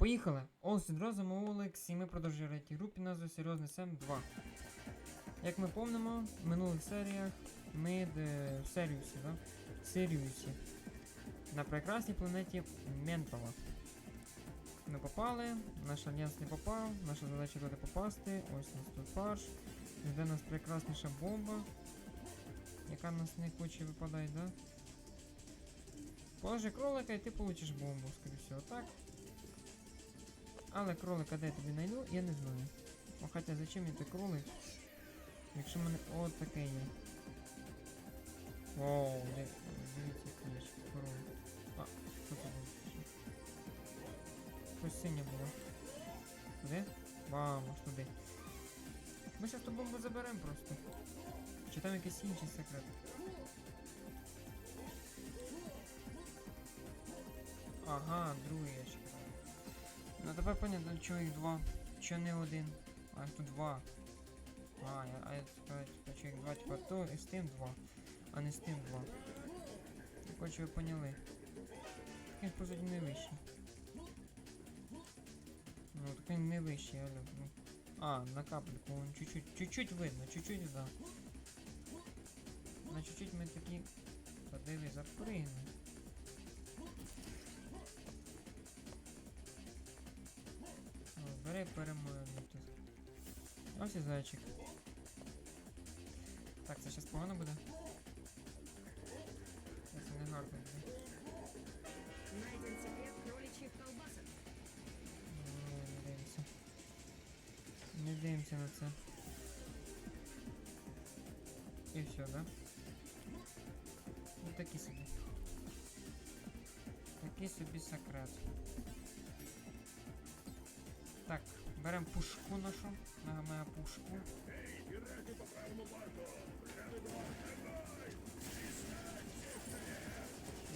Поїхали! Ось одразу замовили і ми продовжуємо реті групі назву Серйозний Сем 2. Як ми помнимо, в минулих серіях ми де, в Серіусі, да? Сиріусі. На прекрасній планеті Ментала. Ми попали, наш альянс не попав, наша задача туди попасти. Ось у нас тут фарш. Жде нас прекрасніша бомба, яка нас не хоче випадати, да? Положи кролика і ти получиш бомбу, скоріше всього, так? Але кролика де я тобі знайду, я не знаю. О, хоча зачем мені той кролик? Якщо в мене от таке є. Воу, де- дивіться, який ж кролик. А, що це було? Щось синє було. Туди? Вау, аж туди. Ми зараз ту бомбу заберемо просто. Чи там якийсь інший секрет? Ага, другий ящик. Ну тепер понятно, чого їх два. Чого не один? А тут два. А, я, а я тепер, чого їх два, типа то і з тим два, а не з тим два. От, ви поняли. Він по не вищий. Ну, так він не вищий, але. Ну. А, на капельку, вон чуть-чуть, чуть-чуть видно, чуть-чуть, да. На чуть-чуть ми такі. Та диви, запригнемо. Бери перемоги тут. Ось і зайчик. Так, це щас погано буде. Це не гарно буде. Найден секрет кроличьих колбасок. Ну, Не дивимося. Не дивимося на це. І все, да? Ну такі собі. Такий собі секрет. Так, беремо пушку нашу. Мега мега пушку.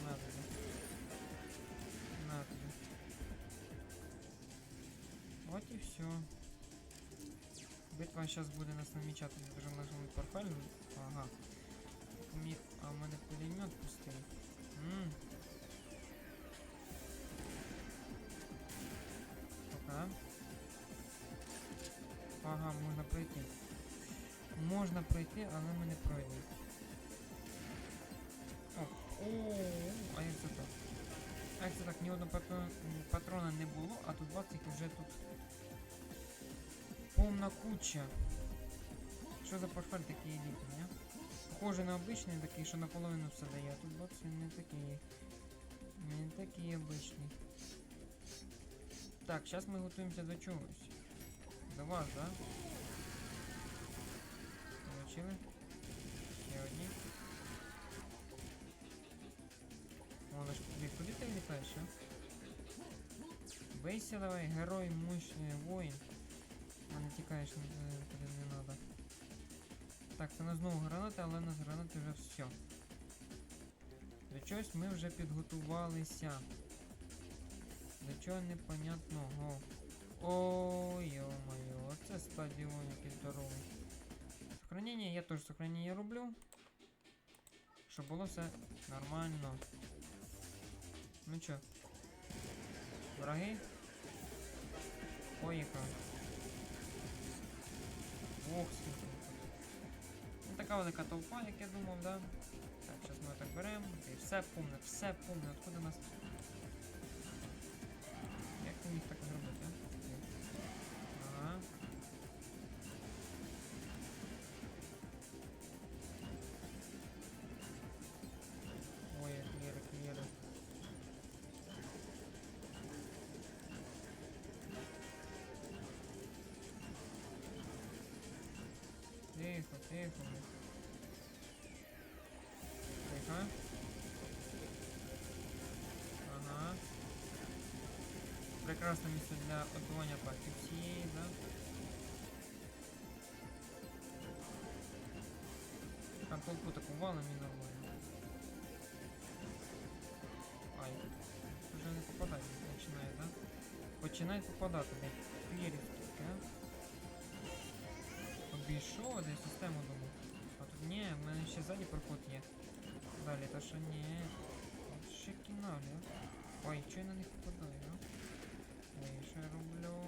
На тобі. На тобі. От і все. Битва зараз буде нас намічати вже в нашому портфелі. Ага. Мі... А в мене пулемет пустий. Ммм. Ага, можна пройти. Можна пройти, але ми не пройдемо. О, о, а як це так? А як це так, ні одного патрона, патрона не було, а тут 20 вже тут повна куча. Що за портфель такий елітний, а? Похоже на обичний такий, що наполовину все дає, а тут 20 не такий. Не такий обичний. Так, зараз ми готуємося до чогось. До вас, да? Получили? Ще одні. О, наш куди, ти літаєш, а? Бейся давай, герой, мощний воїн. А не тікаєш е, куди не треба. Так, це на знову гранати, але нас гранати вже все. До чогось ми вже підготувалися. До чого непонятного. Ой, ё-моё, це стадіон якийсь здоровий. Сохранення, я теж сохранення роблю. Щоб було все нормально. Ну чо? Враги? Поїхали. Ох, скільки. Ну така велика толпа, як я думав, да? Так, зараз ми так беремо. І все помне, все помне. Откуда нас. Прекрасне місце для отбивання паки всієї, да? Там толпу таку валом і нормально. Ай, вже не попадає, починає, да? Починає попадати, де клірів скільки, а? Обійшов десь систему думав. А тут ні, в мене ще ззаді проход є. Далі, то що ні. От ще кіналі, а? Ой, чого я на них попадаю, а? Shadow know.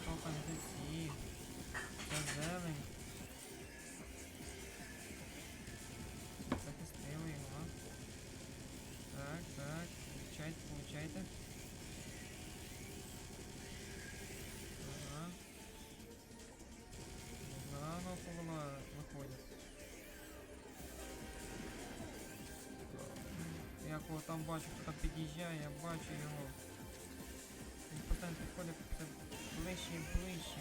А, ні, не толкан де ці. Це зелень. Захистили його. Так, так. Получайте, получайте. Ага. Заново повела виходять. Я кого там бачу, хто там під'їжджає, я бачу його. Він постійно підходить все ближче і ближче.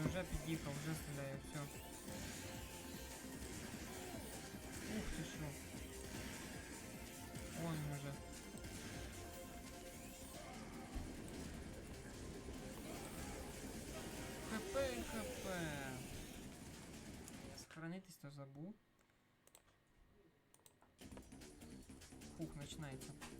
Він вже під'їхав, вже стріляє, все. Ух ти що. Вон він уже. ХП, ХП. Сохранитись то забув. Фух,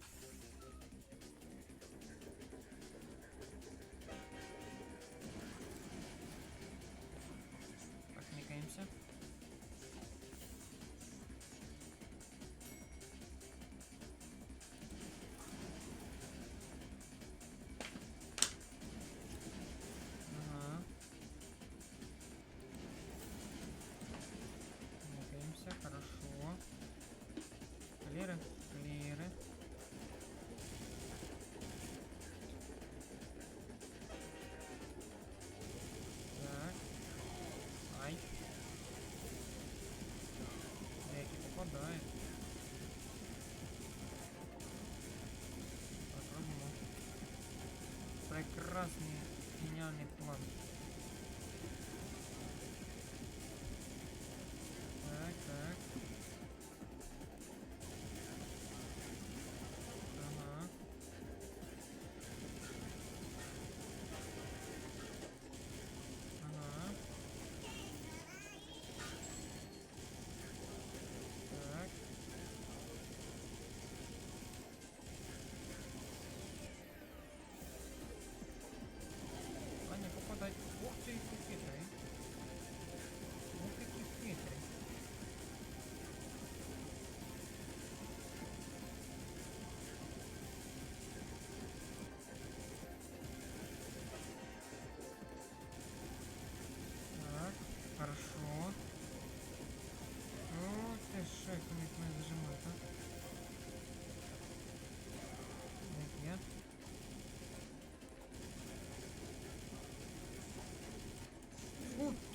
tierras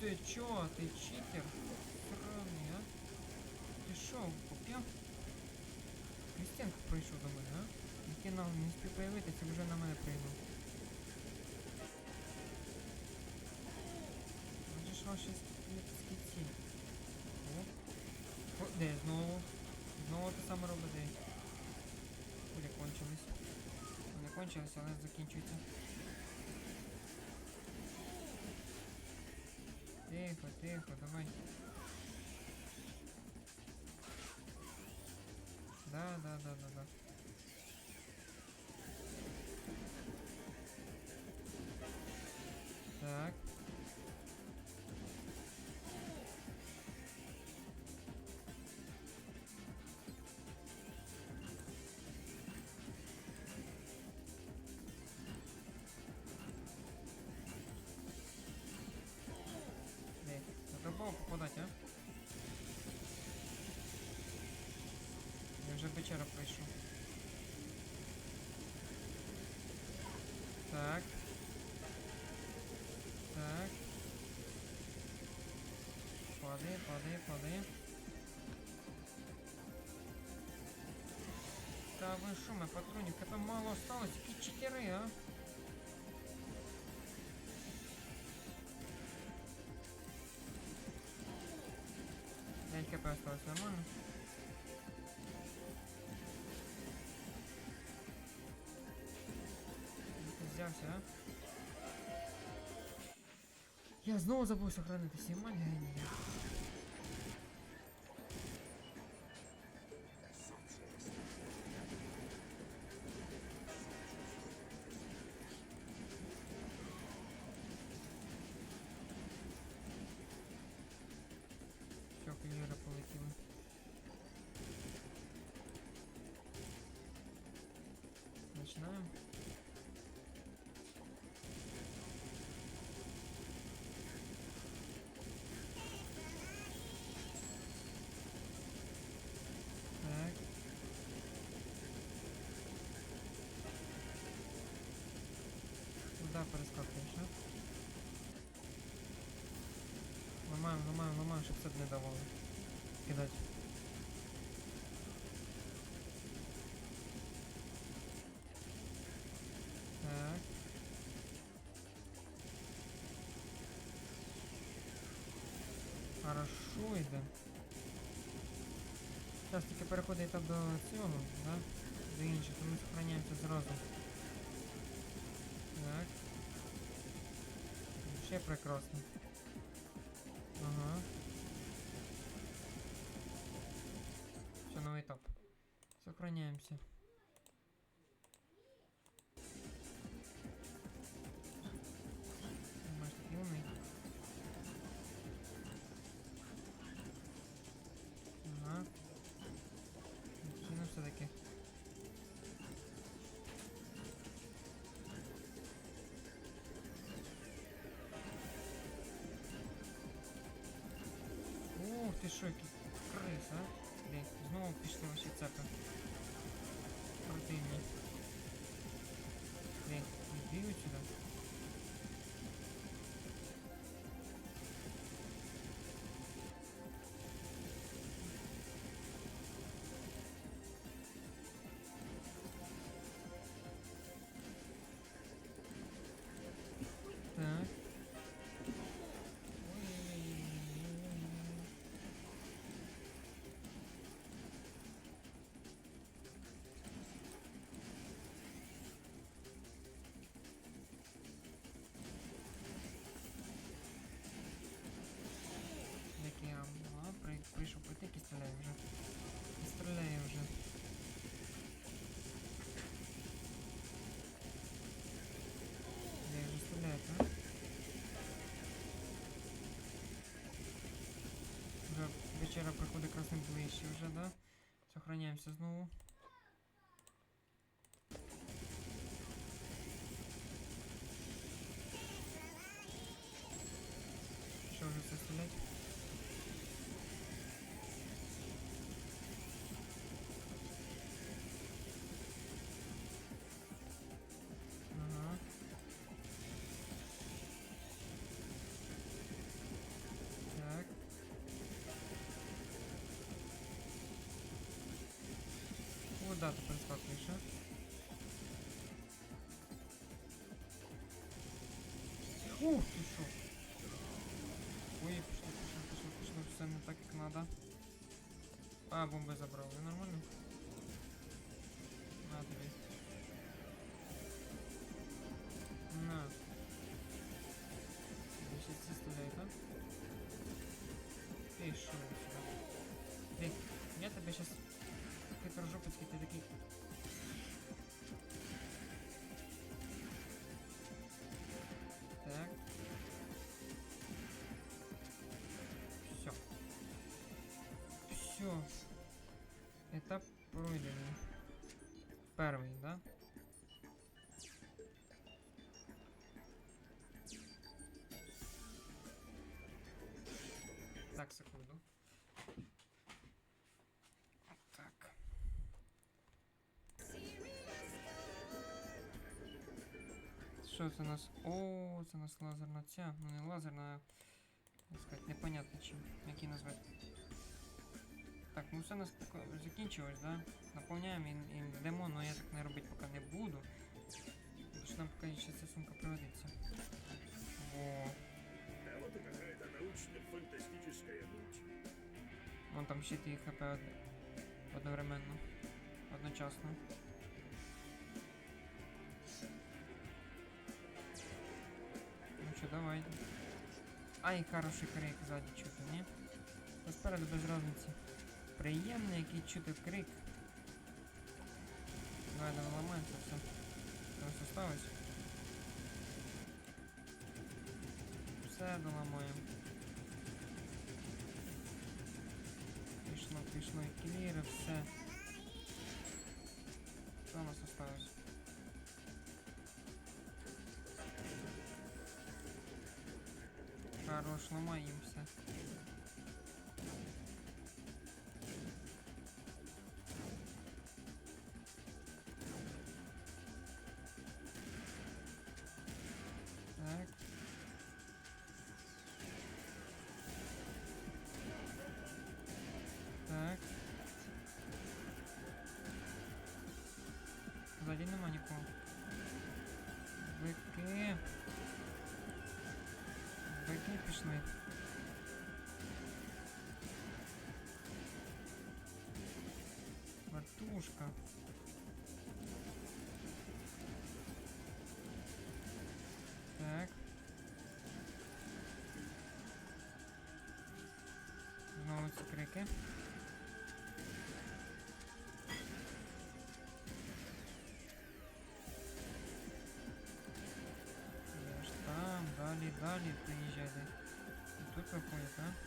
ты чё, ты читер? Сраный, а? Ти що, поп'яв? Крістянка прийшов до мене, а? Який нам не спів появитися, вже на мене прийняв. Може ж ваші скільці. О. О, де знову? Знову те саме робить, де? Кулі кончились. Вони кончились, але закінчуються. Тихо, тихо, давай. Да, да, да, да, да. подати, а? Я вже вечора пройшов. Так. Так. Пади, пади, пади. Та ви що, ми патронів? Там мало осталось, тільки 4, а? Осталось нормально. Взявся, а? Я знову забув сохранити сімаль Починаємо. Так. Куда перескакуєш, а? Ламаємо, ламаємо, ламаємо, щоб це не давало. Кидать. Хорошо йде. Зараз таки переходить етап до цього, да? До інших, тому сохраняємося зразу. Так. Ще прекрасно. Ага. Все, новый этап. Сохраняемся. Ух ти що, який крис, а? Блін, знову пішли ваші цепи. Противні. Блін, не бігуть сюди. Вже вечера приходить якраз найближче вже, да? Сохраняємося знову. Куда ты перескакиваешь, а? Ух ты шо! Ой, пошло, пошло, пошло, пошло, все так, як надо. А, бомби забрал, ви нормально? Этап пройденный. Первый, да? Так, секунду. Так. Що це у нас? О, це у нас лазерна ця. Ну не лазерна, як сказати, непонятно чим, як її назвати. Так, ну все у нас тако- закінчилось, да? Наповняємо і, і йдемо, але я так не робити поки не буду. Тому що нам поки ще ця сумка пригодиться. Во. А вот и какая-то научно-фантастическая ночь. Вон там щит і хп од... одновременно. Одночасно. Ну що, давай. Ай, хороший крик ззаді чути, ні? Та спереду без разниці. Приємний, який чути крик. Давай, давай ламаємо це все. Що у нас осталось? Все доламаємо. Пішло, пішло і кліри, все. Що у нас осталось? Хорош, ламай їм все. Бики пішли. Вертушка. Так. Знову ці крики. Я ж там, далі, далі приїжджайте. І тут виходить, а?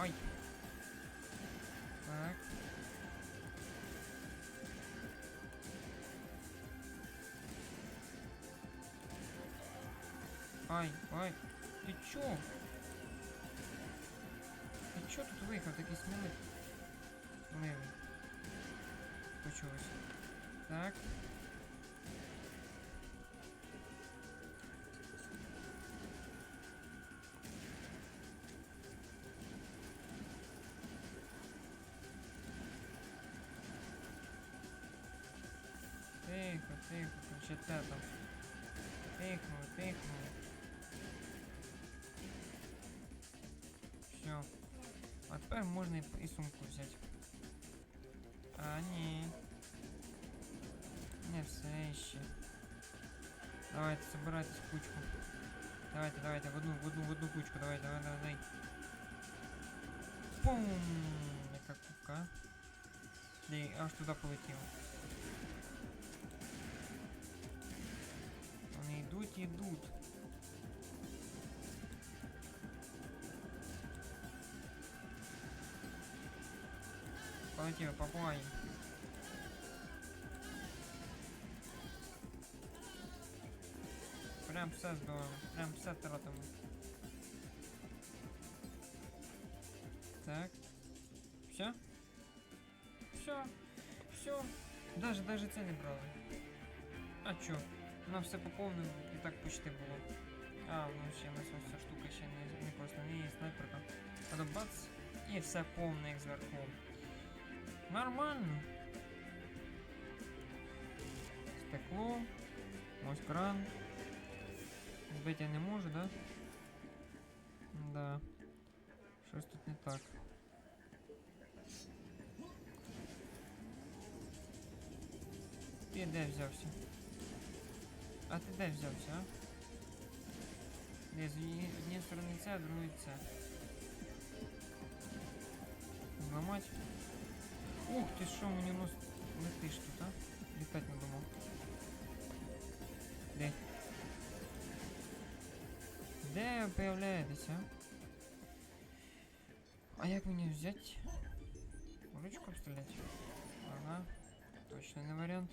Ай! Так. Ай, ай, ти чо? Ти чо тут виїхав такий сміливий? Сміливий. Почулось. Так. А тепер можна і, п- і сумку взяти. А, ні. Не все ще. Давайте, собирайтесь в кучку. Давайте, давайте, в одну, в одну, в одну кучку, давай, давай, давай, давай. Пум! Яка кубка. Ні, аж туди полетіло. Вони йдуть, йдуть. Полетіли, попугаї. Прям все здорово, прям все тратимо. Так. Все? Все. Все. Даже, даже це не брали. А чо? Нам все поповнено і так почти було. А, ну ще у нас ось ця штука ще не, не просто не є снайперка. А то бац, і все повне як зверху. Нормально. Стекло. Ось кран. Збити я не можу, да? Да. Щось тут не так. Ти де взявся? А ти де взявся, а? Де, з однієї однієї сторони це, а з другої це. Зламать. Ух ти що, мені нос летиш тут, а? Літати не думав. Де? Де ви появляєтесь, а? А як мені взяти? Ручку обстріляти? Ага. Точно не варіант.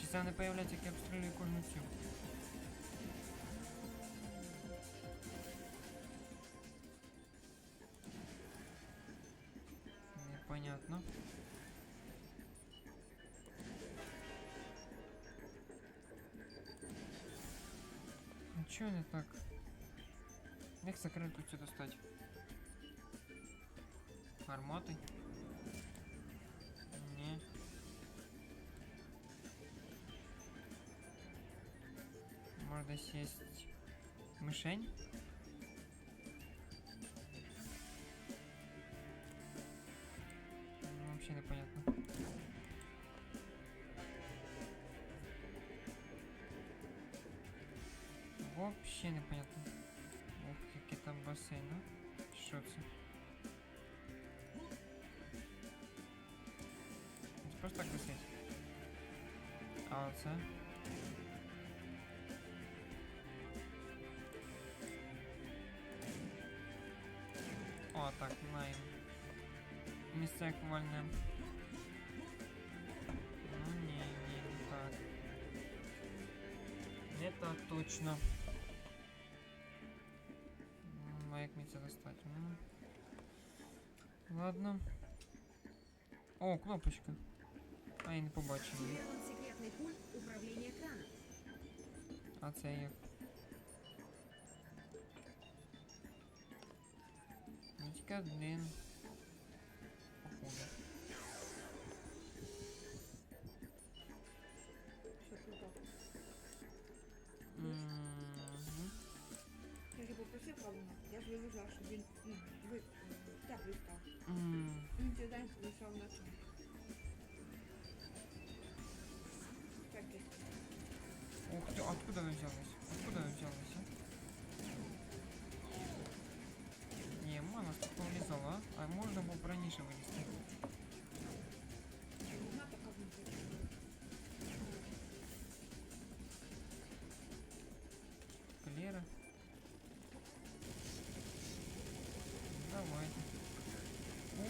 Чи це не появляється, як я обстрілюю кожну цю? Непонятно. Чого не так? Як секрету цю достать? Гармати? Ні. Може десь є мишень? Вообще непонятно. Ух, який там басейн, а? Що це? Це просто так висить. А оце? О, так, маємо. Місце як вольне. Ну ні, ні, не так. Не так точно. Ладно. О, кнопочка. А я не побачив її. Активирован секретный пульт управления краном. А це як? Ну, Тільки один. Откуда вы взялись? Откуда вы взялись, а? Не, мана столько влезала, а можно было раніше вылезти. Клера. Давайте.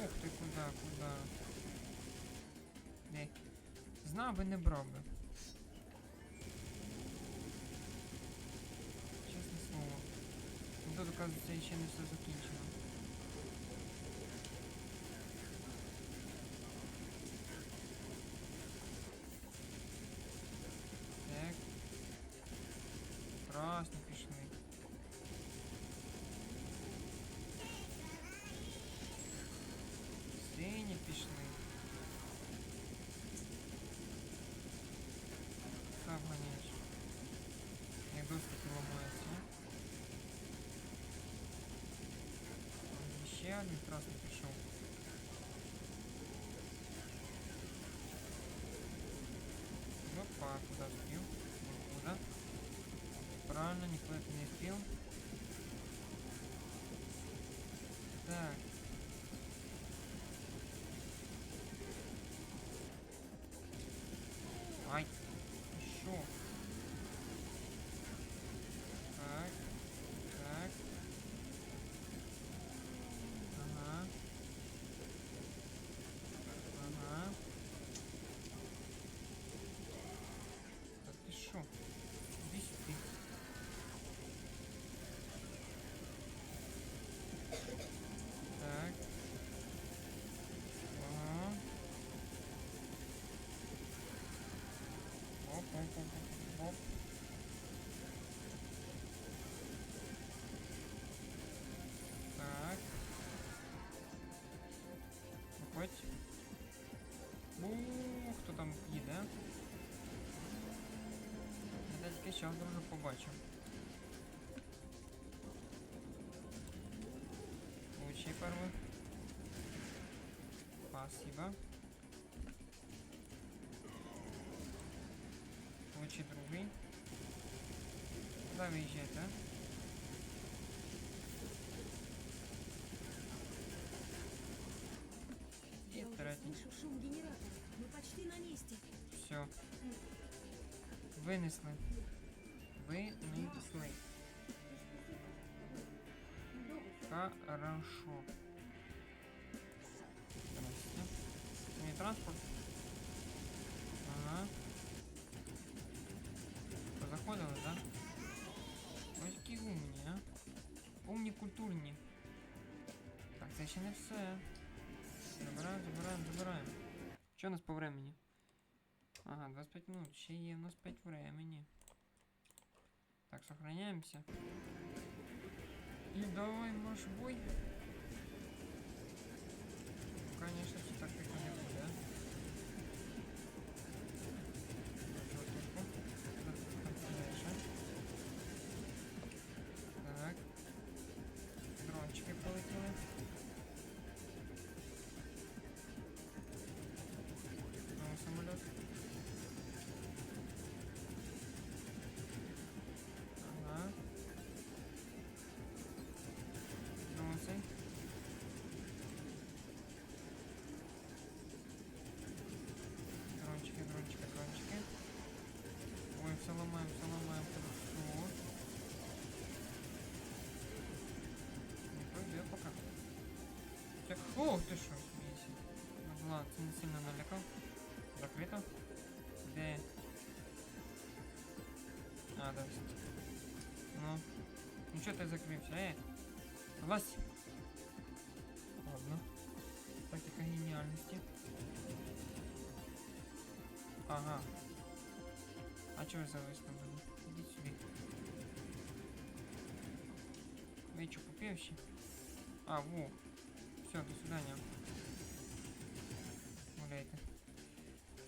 Ух ты, куда, куда? Не. Знав би не брав би. Чесне слово. Ну тут, оказується, ще не все закінчено. Так. Красні пішли. Сині пішли. А? Ще один красний пішов. Я тільки зараз друже побачив. Получи первый. Спасибо. Получи другий. Куда виїжджати, а? І Я уже третій. слышу шум генератора. Мы почти на месте. Все. Винесли. Винесли. Хорошо. Здрасте. Це не транспорт? Ага. Заходили, да? Ось які умні, а? Умні культурні. Так, це ще не все. Забираємо, забираємо, забираємо. Що у нас по времени? Ага, 25 минут. Ще є у нас 5 времени. Так, сохраняемся. И давай марш бой. Конечно, Ох ты шо. Ну ладно, ты не сильно налякал. Закрыто. Где? А, да. Ну. Ну что ты закрылся, э? Власть. Ладно. Тактика гениальности. Ага. А чё за вы там были? Иди сюда. Ви чё, попевші? А, во. Все, до свидания. Гуляйте.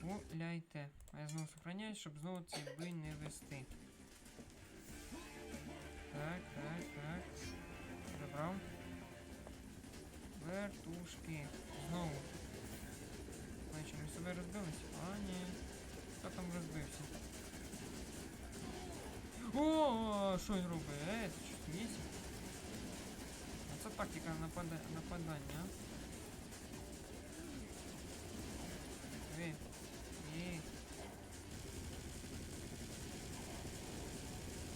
Гуляйте. А я знову сохраняюсь, щоб знову цей бій не вести. Так, так, так. Забрав. Вертушки. Знову. Значить, ми себе розбились? А, ні. Хто там розбився? О, що він робить? Е, ти що смієшся? А це тактика напада... нападання. Ви. Є.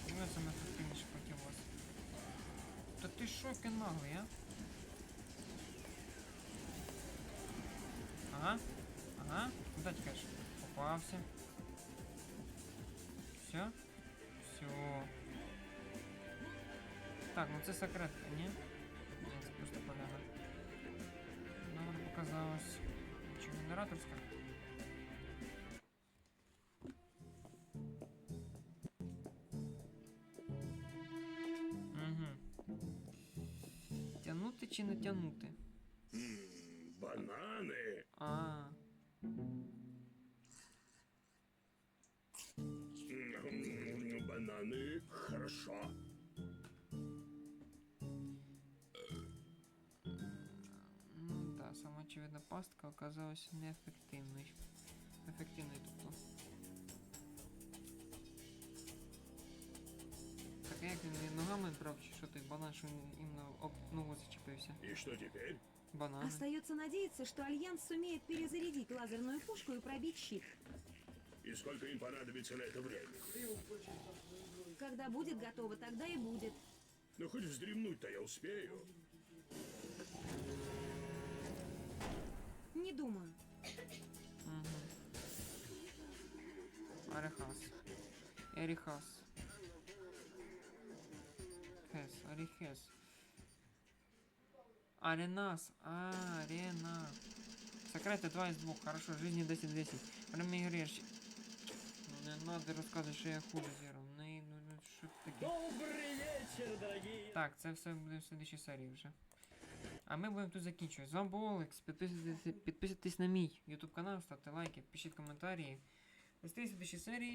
Ну, це ми ефективніше проти вас. Та ти що, який наглий, а? Ага. Ага. Куда тікаєш? Попався. Все? Все. Так, ну це секретка, ні? Номер показалось. Чи генераторська? Угу. Тянути чи не тянути? М, Бананы. А, Бананы. Хорошо. самоочевидна пастка оказалась неефективною. Ефективною, тобто. Так а як він не ногами брав, чи що той банан, що він іменно об ногу зачепився? И что теперь? Банани. Остается надеяться, что Альянс сумеет перезарядить лазерную пушку и пробить щит. И сколько им понадобится на это время? Когда будет готово, тогда и будет. Ну, хоть вздремнуть-то я успею. Не думаю. Угу. Арехас. Ерихас. Хес, Арихес. Аренас. Арена. Секрети 2 із 2. Хорошо, жизни 10-10. Время ігри. ж- Ну не надо розказувати, що я хуже зіграв. Не, ну, ну що таке. Добрый вечер, дорогие! Так, це все буде в следующій серії вже. А ми будемо тут закінчувати. З вами був Олекс. Підписуйтесь, підписуйтесь на мій YouTube канал, ставте лайки, пишіть коментарі. Зустрінемося в следующій серії.